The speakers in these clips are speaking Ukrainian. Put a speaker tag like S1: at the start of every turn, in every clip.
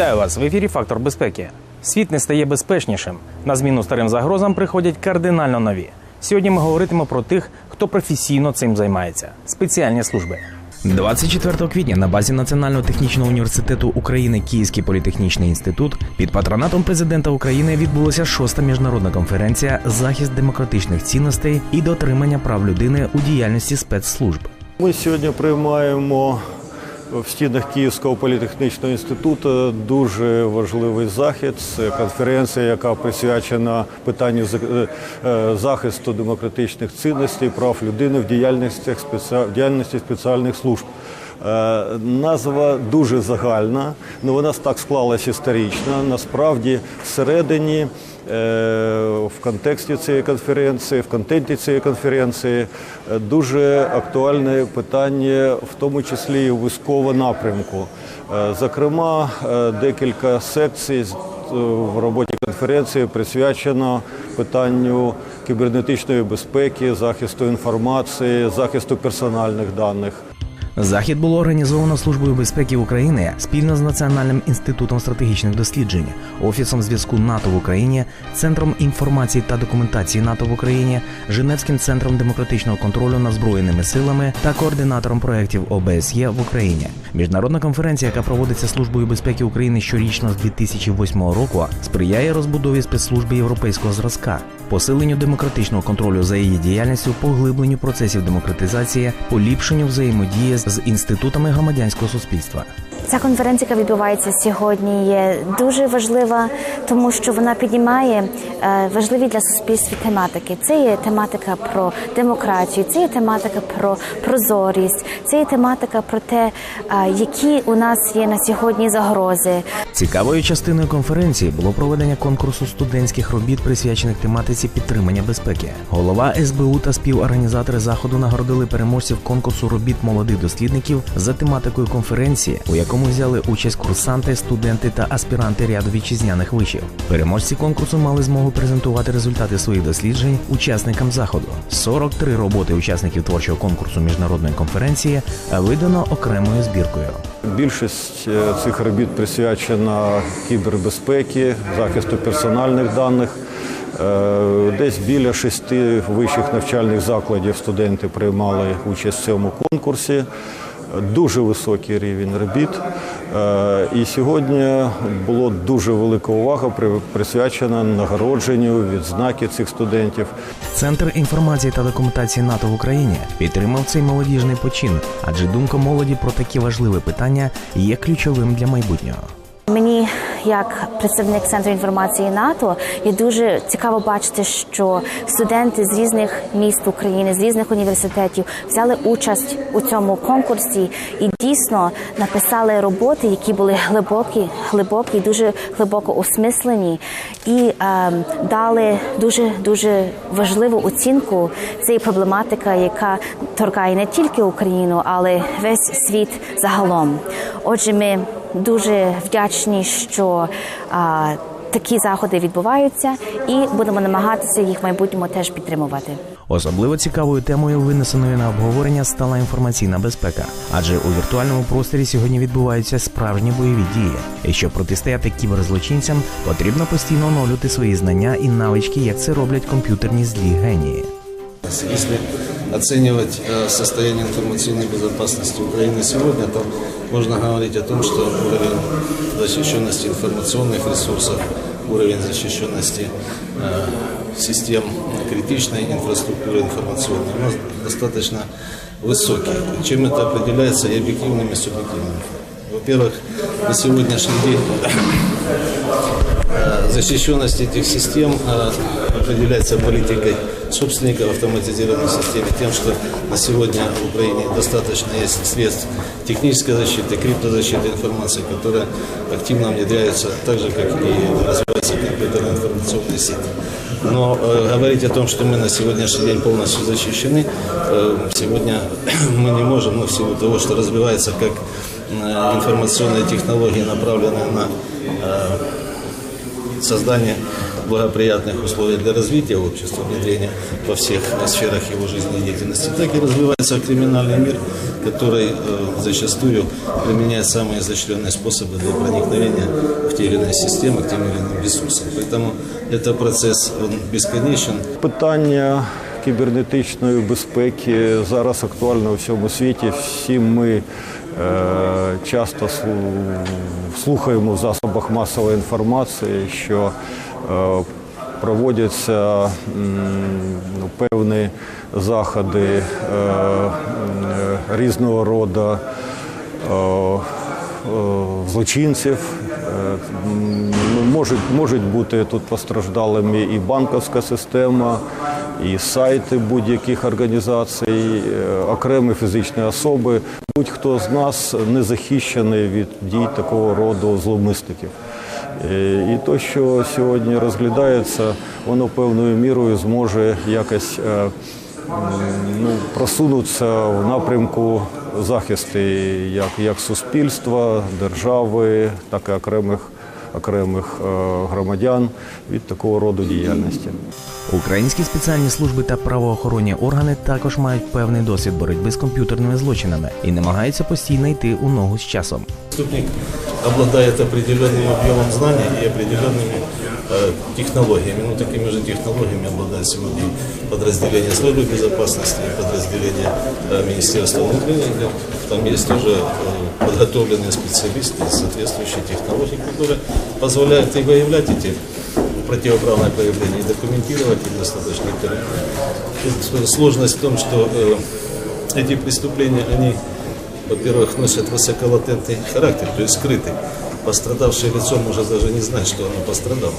S1: Вітаю вас в ефірі Фактор безпеки. Світ не стає безпечнішим. На зміну старим загрозам приходять кардинально нові. Сьогодні ми говоритимо про тих, хто професійно цим займається спеціальні служби. 24 квітня на базі Національного технічного університету України Київський політехнічний інститут під патронатом президента України відбулася шоста міжнародна конференція Захист демократичних цінностей і дотримання прав людини у діяльності спецслужб.
S2: Ми сьогодні приймаємо в стінах Київського політехнічного інституту дуже важливий захід. Це конференція, яка присвячена питанню за- е, захисту демократичних цінностей, прав людини в діяльності спеціальних служб. Е, Назва дуже загальна, але вона так склалася історично. Насправді, всередині, е, в контексті цієї конференції, в контенті цієї конференції е, дуже актуальне питання, в тому числі і військового напрямку. Зокрема, декілька секцій в роботі конференції присвячено питанню кібернетичної безпеки, захисту інформації, захисту персональних даних.
S1: Захід було організовано Службою безпеки України спільно з Національним інститутом стратегічних досліджень, Офісом зв'язку НАТО в Україні, Центром інформації та документації НАТО в Україні, Женевським центром демократичного контролю над збройними силами та координатором проєктів ОБСЄ в Україні. Міжнародна конференція, яка проводиться Службою безпеки України щорічно з 2008 року, сприяє розбудові спецслужби європейського зразка, посиленню демократичного контролю за її діяльністю, поглибленню процесів демократизації, поліпшенню взаємодії з інститутами громадянського суспільства.
S3: Ця конференція, яка відбувається сьогодні, є дуже важлива, тому що вона піднімає е, важливі для суспільства тематики. Це є тематика про демократію, це є тематика про прозорість, це є тематика про те, е, які у нас є на сьогодні загрози.
S1: Цікавою частиною конференції було проведення конкурсу студентських робіт, присвячених тематиці підтримання безпеки. Голова СБУ та співорганізатори заходу нагородили переможців конкурсу робіт молодих дослідників за тематикою конференції, у якому взяли участь курсанти, студенти та аспіранти ряду вітчизняних вишів. Переможці конкурсу мали змогу презентувати результати своїх досліджень учасникам заходу. 43 роботи учасників творчого конкурсу міжнародної конференції видано окремою збіркою.
S2: Більшість е, цих робіт присвячена кібербезпеці, захисту персональних даних. Е, Десь біля шести вищих навчальних закладів студенти приймали участь в цьому конкурсі. Дуже високий рівень робіт. Е, І сьогодні було дуже велика увага при- присвячена нагородженню відзнаки цих студентів.
S1: Центр інформації та документації НАТО в Україні підтримав цей молодіжний почин, адже думка молоді про такі важливі питання є ключовим для майбутнього.
S3: Мені, як представник центру інформації НАТО, є дуже цікаво бачити, що студенти з різних міст України, з різних університетів взяли участь у цьому конкурсі і дійсно написали роботи, які були глибокі, глибокі, дуже глибоко осмислені, і ем, дали дуже дуже важливу оцінку цієї проблематики, яка торкає не тільки Україну, але весь світ загалом. Отже, ми дуже вдячні, що а, такі заходи відбуваються, і будемо намагатися їх в майбутньому теж підтримувати.
S1: Особливо цікавою темою, винесеною на обговорення, стала інформаційна безпека, адже у віртуальному просторі сьогодні відбуваються справжні бойові дії. І щоб протистояти кіберзлочинцям, потрібно постійно оновлювати свої знання і навички, як це роблять комп'ютерні злі генії.
S4: Если оценивать э, состояние информационной безопасности Украины сегодня, то можно говорить о том, что уровень защищенности информационных ресурсов, уровень защищенности э, систем критичной инфраструктуры информационной у нас достаточно высокий. Чем это определяется и объективными, и субъективными. Во-первых, на сегодняшний день Э, защищенность этих систем э, определяется политикой собственников автоматизированной системы, тем, что на сегодня в Украине достаточно есть средств технической защиты, криптозащиты информации, которые активно внедряются так же, как и развиваются компьютерные информационные сети. Но э, говорить о том, что мы на сегодняшний день полностью защищены, э, сегодня мы не можем, ну, в силу того, что развивается как э, информационные технологии, направленные на э, создание благоприятных условий для развития общества, внедрения во всех сферах его жизни и деятельности, так и развивается криминальный мир, который э, зачастую применяет самые изощренные способы для проникновения в те или иные системы, к тем или иным ресурсам. Поэтому это процесс он бесконечен.
S2: Питання кібернетичної безпеки зараз актуальне у всьому світі. Всі ми е, часто слу- слухаємо в засобах масової інформації, що е, проводяться певні заходи е, різного роду е, злочинців. Можуть, можуть бути тут постраждалими і банківська система, і сайти будь-яких організацій, е, окремі фізичні особи. Будь-хто з нас не захищений від дій такого роду зловмисників. Е, І те, що сьогодні розглядається, воно певною мірою зможе якось е, ну, просунутися в напрямку захисту як, як суспільства, держави, так і окремих, окремих е, громадян від такого роду діяльності.
S5: Українські спеціальні служби та правоохоронні органи також мають певний досвід боротьби з комп'ютерними злочинами і намагаються постійно йти у ногу з часом.
S4: Преступник обладает определенным объемом знаний и определенными э, технологиями. Ну, такими же технологиями обладают сегодня и подразделения службы безопасности, и подразделения э, Министерства внутренних дел. Там есть тоже э, подготовленные специалисты и соответствующие технологии, которые позволяют и выявлять эти противоправные проявления, и документировать их достаточно корректно. Сложность в том, что э, эти преступления, они во-первых, носят высоколатентный характер, то есть скрытый. Пострадавшее лицо может даже не знать, что оно пострадало.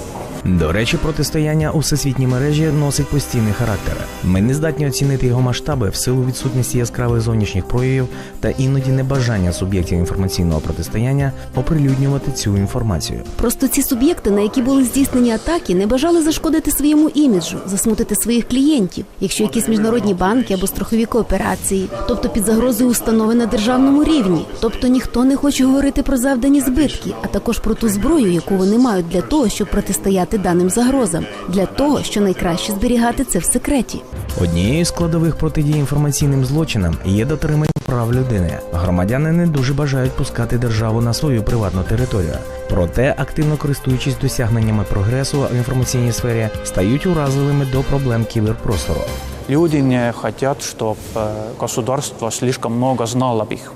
S5: До речі, протистояння у всесвітній мережі носить постійний характер. Ми не здатні оцінити його масштаби в силу відсутності яскравих зовнішніх проявів та іноді небажання суб'єктів інформаційного протистояння оприлюднювати цю інформацію.
S6: Просто ці суб'єкти, на які були здійснені атаки, не бажали зашкодити своєму іміджу, засмутити своїх клієнтів, якщо якісь міжнародні банки або страхові кооперації, тобто під загрозою установи на державному рівні. Тобто ніхто не хоче говорити про завдані збитки, а також про ту зброю, яку вони мають для того, щоб протистояти даним загрозам, для того, що найкраще зберігати це в секреті.
S5: Однією з складових протидії інформаційним злочинам є дотримання прав людини. Громадяни не дуже бажають пускати державу на свою приватну територію. Проте, активно користуючись досягненнями прогресу в інформаційній сфері, стають уразливими до проблем кіберпростору.
S7: Люди не хотят, чтобы государство слишком много знало об их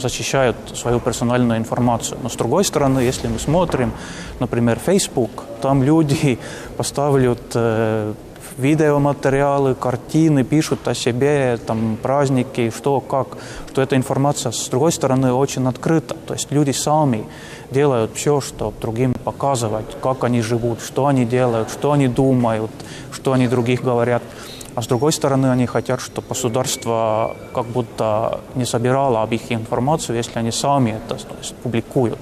S7: защищают свою персональную информацию. Но с другой стороны, если мы смотрим, например, Facebook, там люди поставляют э, видеоматериалы, картины, пишут о себе, там, праздники, что, как, что эта информация, с другой стороны, очень открыта. То есть люди сами делают все, чтобы другим показывать, как они живут, что они делают, что они думают, что они других говорят. А с другой стороны, они хотят, чтобы государство как будто не собирало об их информацию, если они сами это то есть, публикуют.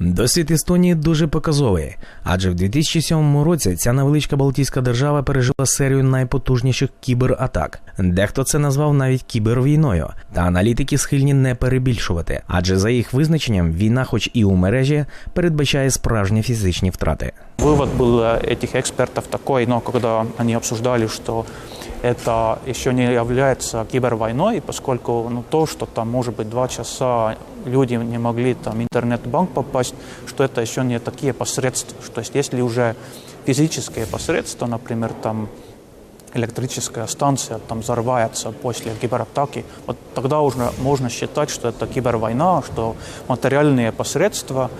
S5: Досвід Естонії дуже показовий, адже в 2007 році ця невеличка Балтійська держава пережила серію найпотужніших кібератак. Дехто це назвав навіть кібервійною, та аналітики схильні не перебільшувати, адже за їх визначенням війна, хоч і у мережі, передбачає справжні фізичні втрати.
S7: Вывод был э, этих экспертов такой, но когда они обсуждали, что это еще не является кибервойной, поскольку ну, то, что там, может быть, два часа люди не могли там интернет-банк попасть, что это еще не такие посредства. То есть если уже физические посредства, например, там электрическая станция там взорвается после кибератаки, вот тогда уже можно считать, что это кибервойна, что материальные посредства,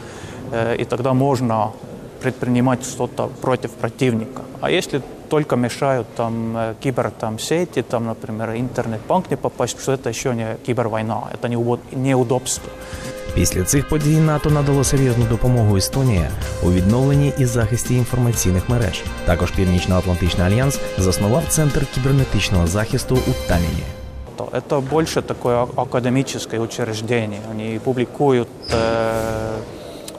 S7: э, и тогда можно предпринимать что-то против противника. А если только мешают там э, кибер там, сети, там, например, интернет-банк не попасть, что это еще не кибервойна, это не угод- неудобство.
S5: Після цих подій НАТО надало серйозну допомогу Естонії у відновленні і захисті інформаційних мереж. Також Північно-Атлантичний альянс заснував центр кібернетичного захисту у Талліні.
S7: то это больше такое а- академическое учреждение. Они публикуют э,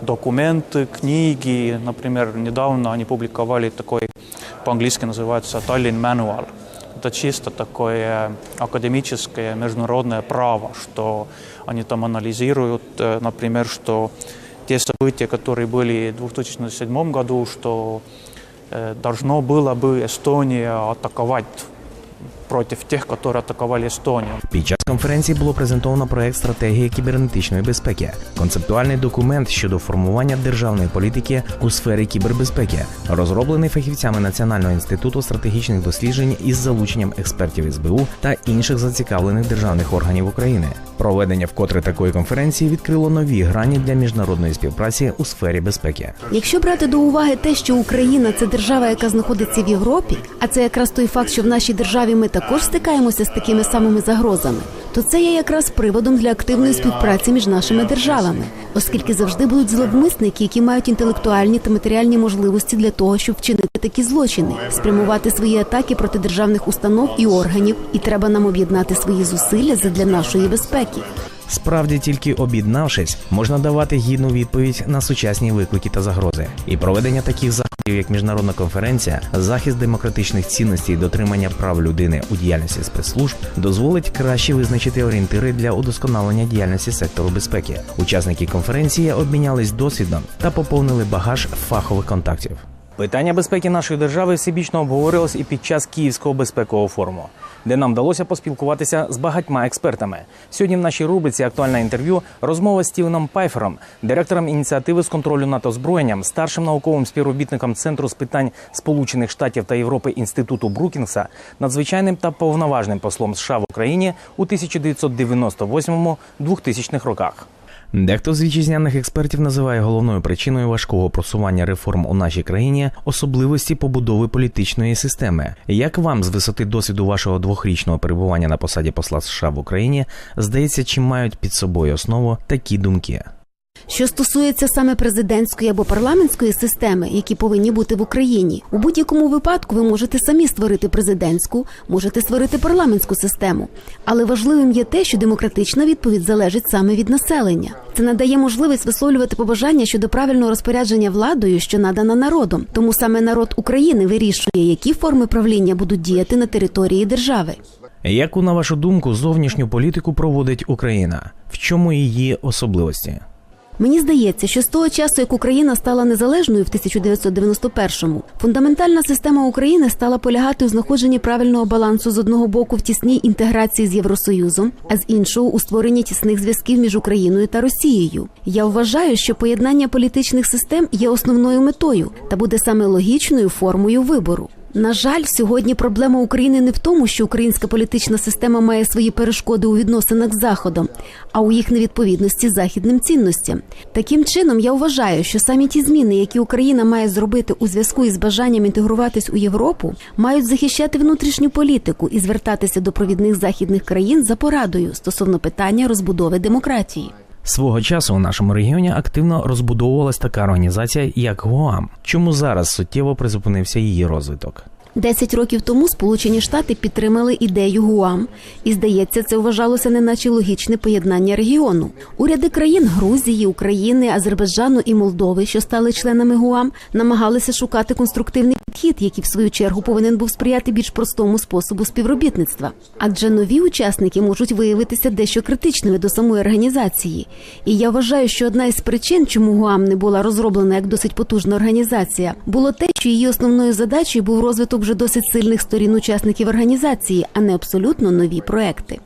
S7: документы, книги. Например, недавно они публиковали такой, по-английски называется Tallinn Manual. Это чисто такое академическое международное право, что они там анализируют, э, например, что те события, которые были в 2007 году, что э, должно было бы Эстония атаковать против тех, которые атаковали Эстонию.
S5: Під час конференції було презентовано проект стратегії кібернетичної безпеки, концептуальний документ щодо формування державної політики у сфері кібербезпеки, розроблений фахівцями Національного інституту стратегічних досліджень із залученням експертів СБУ та інших зацікавлених державних органів України. Проведення вкотре такої конференції відкрило нові грані для міжнародної співпраці у сфері безпеки.
S6: Якщо брати до уваги те, що Україна це держава, яка знаходиться в Європі, а це якраз той факт, що в нашій державі ми також стикаємося з такими самими загрозами, то це є якраз приводом для активної співпраці між нашими державами, оскільки завжди будуть зловмисники, які мають інтелектуальні та матеріальні можливості для того, щоб вчинити такі злочини, спрямувати свої атаки проти державних установ і органів, і треба нам об'єднати свої зусилля задля нашої безпеки.
S5: Справді тільки об'єднавшись, можна давати гідну відповідь на сучасні виклики та загрози. І проведення таких заходів, як міжнародна конференція, захист демократичних цінностей дотримання прав людини у діяльності спецслужб дозволить краще визначити орієнтири для удосконалення діяльності сектору безпеки. Учасники конференції обмінялись досвідом та поповнили багаж фахових контактів. Питання безпеки нашої держави всебічно обговорилось і під час Київського безпекового форуму, де нам вдалося поспілкуватися з багатьма експертами. Сьогодні в нашій рубриці актуальне інтерв'ю розмова з Стівеном Пайфером, директором ініціативи з контролю над озброєнням, старшим науковим співробітником Центру з питань Сполучених Штатів та Європи інституту Брукінгса, надзвичайним та повноважним послом США в Україні у 1998-2000 роках. Дехто з вітчизняних експертів називає головною причиною важкого просування реформ у нашій країні особливості побудови політичної системи. Як вам з висоти досвіду вашого двохрічного перебування на посаді посла США в Україні здається, чи мають під собою основу такі думки?
S6: Що стосується саме президентської або парламентської системи, які повинні бути в Україні, у будь-якому випадку ви можете самі створити президентську, можете створити парламентську систему. Але важливим є те, що демократична відповідь залежить саме від населення. Це надає можливість висловлювати побажання щодо правильного розпорядження владою, що надана народом. Тому саме народ України вирішує, які форми правління будуть діяти на території держави.
S5: Яку, на вашу думку, зовнішню політику проводить Україна? В чому її особливості?
S6: Мені здається, що з того часу, як Україна стала незалежною в 1991-му, фундаментальна система України стала полягати у знаходженні правильного балансу з одного боку в тісній інтеграції з Євросоюзом, а з іншого у створенні тісних зв'язків між Україною та Росією. Я вважаю, що поєднання політичних систем є основною метою та буде саме логічною формою вибору. На жаль, сьогодні проблема України не в тому, що українська політична система має свої перешкоди у відносинах з Заходом, а у їх невідповідності західним цінностям. Таким чином, я вважаю, що самі ті зміни, які Україна має зробити у зв'язку із бажанням інтегруватись у Європу, мають захищати внутрішню політику і звертатися до провідних західних країн за порадою стосовно питання розбудови демократії.
S5: Свого часу у нашому регіоні активно розбудовувалась така організація, як ГОАМ. Чому зараз суттєво призупинився її розвиток?
S6: Десять років тому Сполучені Штати підтримали ідею ГУАМ, і здається, це вважалося неначе логічне поєднання регіону. Уряди країн Грузії, України, Азербайджану і Молдови, що стали членами ГУАМ, намагалися шукати конструктивний підхід, який в свою чергу повинен був сприяти більш простому способу співробітництва. Адже нові учасники можуть виявитися дещо критичними до самої організації. І я вважаю, що одна із причин, чому ГУАМ не була розроблена як досить потужна організація, було те, що її основною задачею був розвиток вже досить сильних сторін учасників організації, а не абсолютно нові проекти.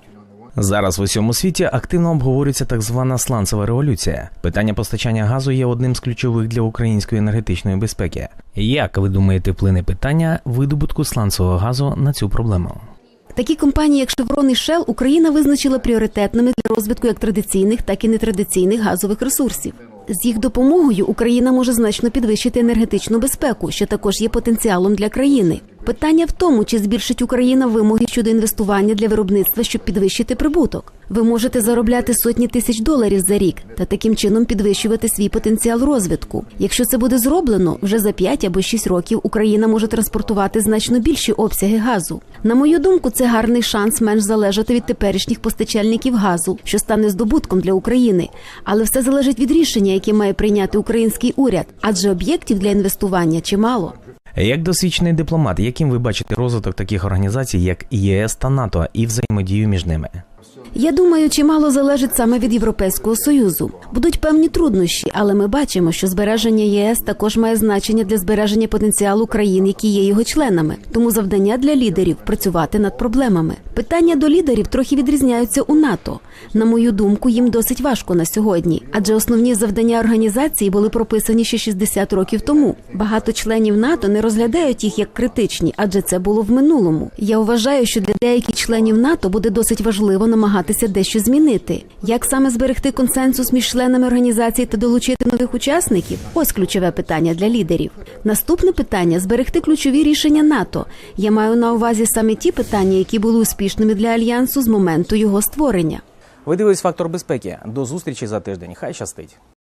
S5: Зараз в усьому світі активно обговорюється так звана сланцева революція. Питання постачання газу є одним з ключових для української енергетичної безпеки. Як ви думаєте, вплине питання видобутку сланцевого газу на цю проблему?
S6: Такі компанії, як Chevron і Shell, Україна визначила пріоритетними для розвитку як традиційних, так і нетрадиційних газових ресурсів. З їх допомогою Україна може значно підвищити енергетичну безпеку, що також є потенціалом для країни. Питання в тому, чи збільшить Україна вимоги щодо інвестування для виробництва, щоб підвищити прибуток. Ви можете заробляти сотні тисяч доларів за рік та таким чином підвищувати свій потенціал розвитку. Якщо це буде зроблено, вже за 5 або 6 років Україна може транспортувати значно більші обсяги газу. На мою думку, це гарний шанс менш залежати від теперішніх постачальників газу, що стане здобутком для України. Але все залежить від рішення, яке має прийняти український уряд, адже об'єктів для інвестування чимало.
S5: Як досвідчений дипломат, яким ви бачите розвиток таких організацій, як ЄС та НАТО, і взаємодію між ними?
S6: Я думаю, чимало залежить саме від Європейського союзу. Будуть певні труднощі, але ми бачимо, що збереження ЄС також має значення для збереження потенціалу країн, які є його членами. Тому завдання для лідерів працювати над проблемами. Питання до лідерів трохи відрізняються у НАТО. На мою думку, їм досить важко на сьогодні, адже основні завдання організації були прописані ще 60 років тому. Багато членів НАТО не розглядають їх як критичні, адже це було в минулому. Я вважаю, що для деяких членів НАТО буде досить важливо намагатися дещо змінити. Як саме зберегти консенсус між членами організації та долучити нових учасників? Ось ключове питання для лідерів. Наступне питання зберегти ключові рішення НАТО. Я маю на увазі саме ті питання, які були успішними для альянсу з моменту його створення.
S5: Ви дивились фактор безпеки. До зустрічі за тиждень. Хай щастить.